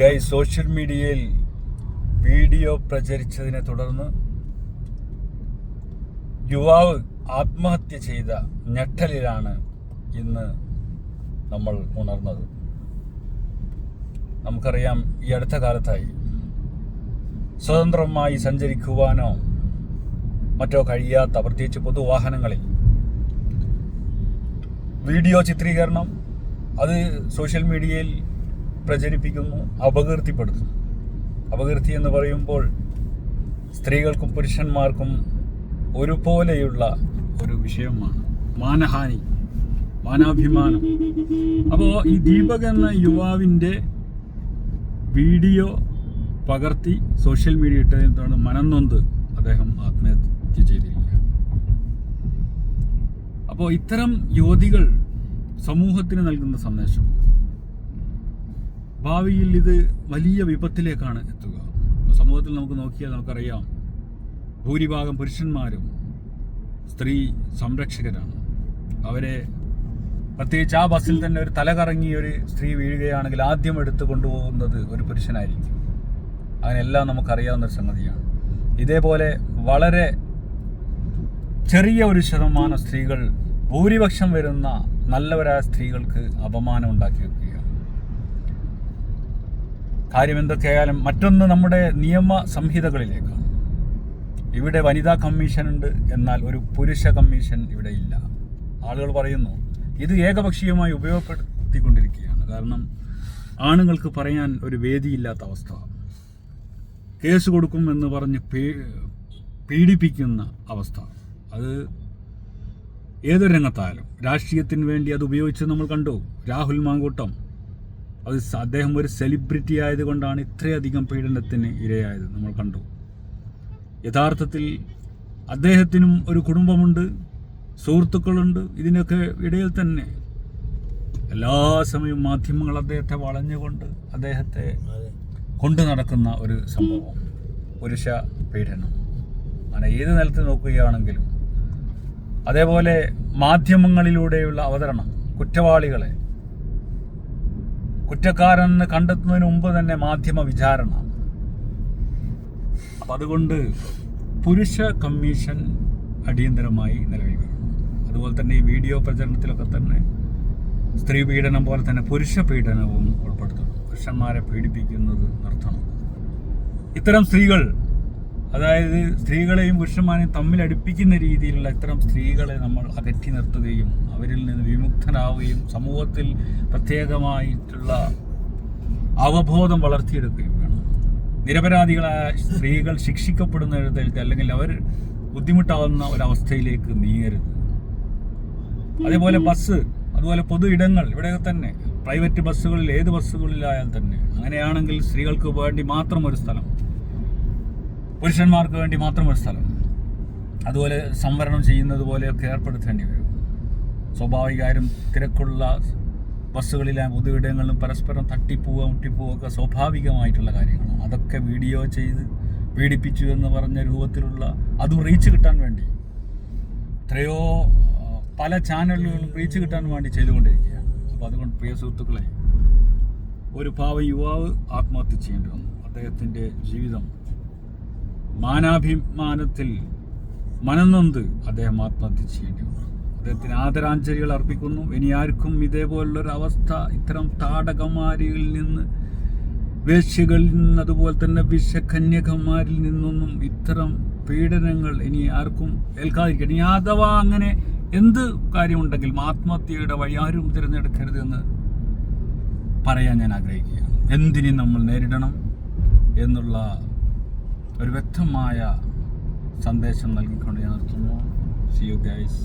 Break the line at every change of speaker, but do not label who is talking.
ഗൈ social മീഡിയയിൽ video പ്രചരിച്ചതിനെ തുടർന്ന് യുവാവ് ആത്മഹത്യ ചെയ്ത ഞെട്ടലിലാണ് ഇന്ന് നമ്മൾ ഉണർന്നത്. നമുക്കറിയാം ഈ അടുത്ത കാലത്തായി സ്വതന്ത്രമായി സഞ്ചരിക്കുവാനോ മറ്റോ കഴിയാത്ത പ്രത്യേകിച്ച് പൊതുവാഹനങ്ങളിൽ വീഡിയോ ചിത്രീകരണം അത് സോഷ്യൽ മീഡിയയിൽ പ്രചരിപ്പിക്കുന്നു അപകീർത്തിപ്പെടുത്തുന്നു. അപകീർത്തി എന്ന് പറയുമ്പോൾ സ്ത്രീകൾക്കും പുരുഷന്മാർക്കും ഒരുപോലെയുള്ള ഒരു വിഷയമാണ്. മാനഹാനി മാനാഭിമാനം. അപ്പോൾ ഈ ദീപക് എന്ന യുവാവിന്റെ വീഡിയോ പകർത്തി സോഷ്യൽ മീഡിയ ഇട്ടതിനാണ് മനംനൊന്ത് അദ്ദേഹം ആത്മഹത്യ ചെയ്തിരിക്കുകയാണ് അപ്പോൾ ഇത്തരം യുവതികൾ സമൂഹത്തിന് നൽകുന്ന സന്ദേശം ഭാവിയിൽ ഇത് വലിയ വിപത്തിലേക്കാണ് എത്തുക. സമൂഹത്തിൽ നമുക്ക് നോക്കിയാൽ നമുക്കറിയാം ഭൂരിഭാഗം പുരുഷന്മാരും സ്ത്രീ സംരക്ഷകരാണ്. അവരെ പ്രത്യേകിച്ച് ആ ബസ്സിൽ തന്നെ ഒരു തലകറങ്ങി ഒരു സ്ത്രീ വീഴുകയാണെങ്കിൽ ആദ്യം എടുത്തു കൊണ്ടുപോകുന്നത് ഒരു പുരുഷനായിരിക്കും. അങ്ങനെല്ലാം നമുക്കറിയാവുന്ന ഒരു സംഗതിയാണ്. ഇതേപോലെ വളരെ ചെറിയ ഒരു ശതമാനം സ്ത്രീകൾ ഭൂരിപക്ഷം വരുന്ന നല്ലവരായ സ്ത്രീകൾക്ക് അപമാനം ഉണ്ടാക്കി വെക്കുകയാണ് കാര്യം എന്തൊക്കെയായാലും മറ്റൊന്ന് നമ്മുടെ നിയമ സംഹിതകളിലേക്കാണ് ഇവിടെ വനിതാ കമ്മീഷൻ ഉണ്ട് എന്നാൽ ഒരു പുരുഷ കമ്മീഷൻ ഇവിടെ ഇല്ല. ആളുകൾ പറയുന്നു ഇത് ഏകപക്ഷീയമായി ഉപയോഗപ്പെടുത്തിക്കൊണ്ടിരിക്കുകയാണ്. കാരണം ആണുങ്ങൾക്ക് പറയാൻ ഒരു വേദിയില്ലാത്ത അവസ്ഥ. കേസ് കൊടുക്കും എന്ന് പറഞ്ഞ് പീഡിപ്പിക്കുന്ന അവസ്ഥ. അത് ഏതൊരു രംഗത്തായാലും. രാഷ്ട്രീയത്തിന് വേണ്ടി അത് ഉപയോഗിച്ച് നമ്മൾ കണ്ടു. രാഹുൽ മാങ്കൂട്ടം അത് അദ്ദേഹം ഒരു സെലിബ്രിറ്റി ആയതുകൊണ്ടാണ് ഇത്രയധികം പീഡനത്തിന് ഇരയായത്. നമ്മൾ കണ്ടു. യഥാർത്ഥത്തിൽ അദ്ദേഹത്തിനും ഒരു കുടുംബമുണ്ട് സുഹൃത്തുക്കളുണ്ട് ഇതിനൊക്കെ ഇടയിൽ തന്നെ. എല്ലാ സമയവും മാധ്യമങ്ങൾ അദ്ദേഹത്തെ വളഞ്ഞുകൊണ്ട് അദ്ദേഹത്തെ കൊണ്ടു നടക്കുന്ന ഒരു സംഭവം പുരുഷ പീഡനം. അങ്ങനെ ഏത് നിലത്ത് നോക്കുകയാണെങ്കിലും അതേപോലെ മാധ്യമങ്ങളിലൂടെയുള്ള അവതരണം കുറ്റവാളികളെ കുറ്റക്കാരെന്ന് കണ്ടെത്തുന്നതിന് മുമ്പ് തന്നെ മാധ്യമ വിചാരണ. അപ്പം അതുകൊണ്ട് പുരുഷ കമ്മീഷൻ അടിയന്തരമായി നിലവിൽ വരും. അതുപോലെ തന്നെ ഈ വീഡിയോ പ്രചരണത്തിലൊക്കെ തന്നെ സ്ത്രീ പീഡനം പോലെ തന്നെ പുരുഷ പീഡനവും ഉൾപ്പെടുത്തണം പുരുഷന്മാരെ പീഡിപ്പിക്കുന്നത് നിർത്തണം. ഇത്തരം സ്ത്രീകൾ അതായത് സ്ത്രീകളെയും പുരുഷന്മാരെയും തമ്മിൽ അടുപ്പിക്കുന്ന രീതിയിലുള്ള ഇത്തരം സ്ത്രീകളെ നമ്മൾ അകറ്റി നിർത്തുകയും അവരിൽ നിന്ന് വിമുക്തനാവുകയും സമൂഹത്തിൽ പ്രത്യേകമായിട്ടുള്ള അവബോധം വളർത്തിയെടുക്കുകയും വേണം. നിരപരാധികളായ സ്ത്രീകൾ ശിക്ഷിക്കപ്പെടുന്ന എഴുത്തേക്ക് അല്ലെങ്കിൽ അവർ ബുദ്ധിമുട്ടാവുന്ന ഒരവസ്ഥയിലേക്ക് നീങ്ങരുത്. അതേപോലെ ബസ് അതുപോലെ പൊതു ഇടങ്ങൾ ഇവിടെയൊക്കെ തന്നെ. പ്രൈവറ്റ് ബസ്സുകളിൽ ഏത് ബസ്സുകളിലായാൽ തന്നെ. അങ്ങനെയാണെങ്കിൽ സ്ത്രീകൾക്ക് വേണ്ടി മാത്രം ഒരു സ്ഥലം. പുരുഷന്മാർക്ക് വേണ്ടി മാത്രം ഒരു സ്ഥലം. അതുപോലെ സംവരണം ചെയ്യുന്നത് പോലെയൊക്കെ ഏർപ്പെടുത്തേണ്ടി വരും. സ്വാഭാവികമായും തിരക്കുള്ള ബസ്സുകളിലെ പൊതു ഇടങ്ങളിലും പരസ്പരം തട്ടിപ്പോവുക മുട്ടിപ്പോവുക ഒക്കെ സ്വാഭാവികമായിട്ടുള്ള കാര്യങ്ങളാണ്. അതൊക്കെ വീഡിയോ ചെയ്ത് പീഡിപ്പിച്ചു എന്ന് പറഞ്ഞ രൂപത്തിലുള്ള അതും റീച്ച് കിട്ടാൻ വേണ്ടി. എത്രയോ പല ചാനലുകളും റീച്ച് കിട്ടാൻ വേണ്ടി ചെയ്തുകൊണ്ടിരിക്കുകയാണ്. അപ്പോൾ അതുകൊണ്ട് പ്രിയ സുഹൃത്തുക്കളെ ഒരു പാവ യുവാവ് ആത്മഹത്യ ചെയ്യേണ്ടി വന്നു. അദ്ദേഹത്തിന്റെ ജീവിതം മാനാഭിമാനത്തിൽ മനനൊന്ത് അദ്ദേഹം ആത്മഹത്യ ചെയ്യേണ്ടി വന്നു. അദ്ദേഹത്തിന് ആദരാഞ്ജലികൾ അർപ്പിക്കുന്നു. ഇനി ആർക്കും ഇതേപോലുള്ളൊരു അവസ്ഥ ഇത്തരം താടകമാരിയിൽ നിന്ന് വേശ്യകളിൽ നിന്ന് അതുപോലെ തന്നെ വിശ്വകന്യകന്മാരിൽ നിന്നൊന്നും ഇത്തരം പീഡനങ്ങൾ ഇനി ആർക്കും ഏൽക്കാതിരിക്കണം ഇനി അഥവാ അങ്ങനെ എന്ത് കാര്യമുണ്ടെങ്കിലും ആത്മഹത്യയുടെ വഴി ആരും തിരഞ്ഞെടുക്കരുത് എന്ന് പറയാൻ ഞാൻ ആഗ്രഹിക്കുകയാണ്. എന്തിനും നമ്മൾ നേരിടണം എന്നുള്ള ഒരു വ്യക്തമായ സന്ദേശം നൽകിക്കൊണ്ട് ഞാൻ നിർത്തുന്നു. C you guys